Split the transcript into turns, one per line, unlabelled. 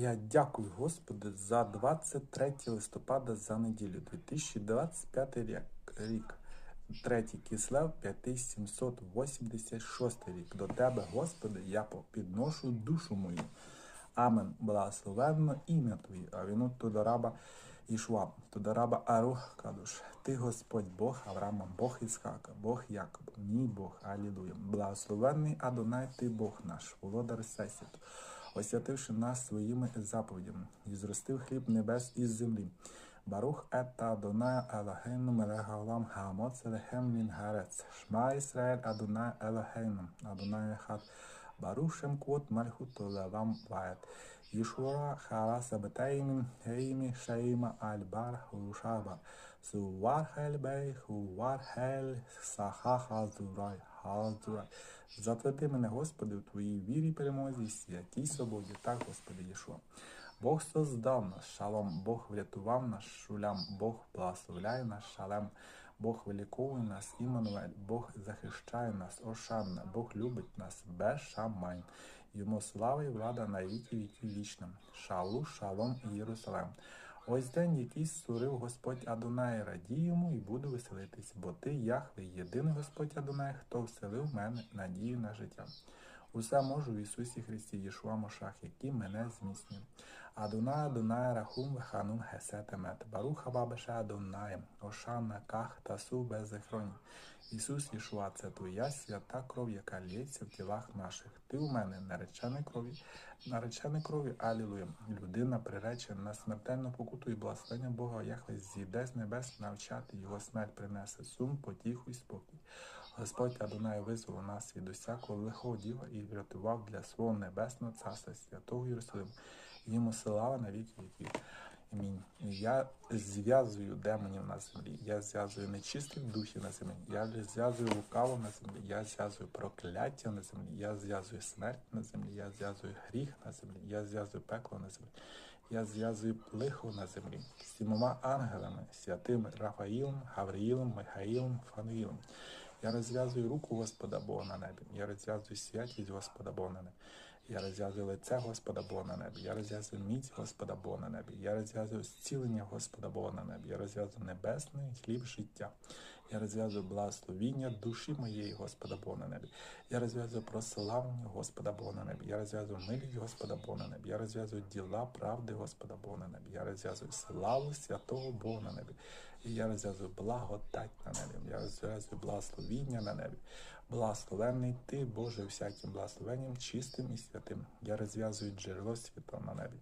Я дякую Господи за 23 листопада за неділю 2025 рік. Третій кислев 5786 рік. До Тебе, Господи, я підношу душу мою. Амен. Благословенно ім'я Твоє. А віну Тодораба Ішуа, Тодораба Арух Кадуш. Ти Господь Бог Авраама, Бог Ісхака, Бог Якоба, мій Бог, Алілуя. Благословенний Адонай, Ти Бог наш, володар Всесвіту освятивши нас своїми заповідями, і зростив хліб небес із землі. Барух ета Адонай Елагейну Мелегалам Гамоц Елехем Він Гарец. Шма Ісраїль Адонай Елагейну, Адонай Ехад. Барух Шемкот Мальхут Левам Ваєт. Йшуа Хара Сабетеймін Геймі Шейма Хушаба. Сувар Хельбей Хувар Хель Саха Хазурай. Затверди мене, Господи, у Твоїй вірі, перемозі, святій свободі, так, Господи Єшуа. Бог создав нас, шалом, Бог врятував нас, шулям, Бог благословляє нас, шалем, Бог виліковує нас, Імануель, Бог захищає нас, Ошанна, Бог любить нас, Бешамайн. Йому слава і влада на віки віки вічна. Шалу, шалом Єрусалем. Ось день, який створив Господь Адонай, радій йому і буду веселитись, бо ти, Яхве, єдиний Господь Адонай, хто вселив мене надію на життя. Усе можу в Ісусі Христі, Єшуа Мошах, який мене зміцнює. Адонай, Адонай, Рахум, Веханун, Хесетемет, Баруха Бабеша Адонаєм, Ошана, Ках, Тасу, Безехроні. Ісус Єшуа, це Твоя свята кров, яка лється в тілах наших. Ти у мене наречений крові, наречений крові, Алілуя. Людина приречена на смертельну покуту і благословення Бога, Яхве зійде з небес навчати, його смерть принесе сум, потіху і спокій. Господь Адонай визволив нас від усякого лихого діла і врятував для свого небесного царства святого Єрусалиму. Йому слава на віки віків. Амінь. Я зв'язую демонів на землі, я зв'язую нечистих духів на землі, я зв'язую лукаво на землі, я зв'язую прокляття на землі, я зв'язую смерть на землі, я зв'язую гріх на землі, я зв'язую пекло на землі, я зв'язую лихо на землі з сімома ангелами, святими Рафаїлом, Гавриїлом, Михаїлом, Фануїлом. Я розв'язую руку Господа Бога на небі, я розв'язую святість Господа Бога на небі. Я розв'язую лице Господа Бога на небі. Я розв'язую міць Господа Бога на небі. Я розв'язую зцілення Господа Бога на небі. Я розв'язую небесний хліб життя. Я розв'язую благословіння душі моєї Господа Бога на небі. Я розв'язую прославлення Господа Бога на небі. Я розв'язую милість Господа Бога на небі. Я розв'язую діла правди Господа Бога на небі. Я розв'язую славу святого Бога на небі. І я розв'язую благодать на небі. Я розв'язую благословіння на небі. Благословенний ти, Боже, всяким благословенням, чистим і святим. Я розв'язую джерело світла на небі.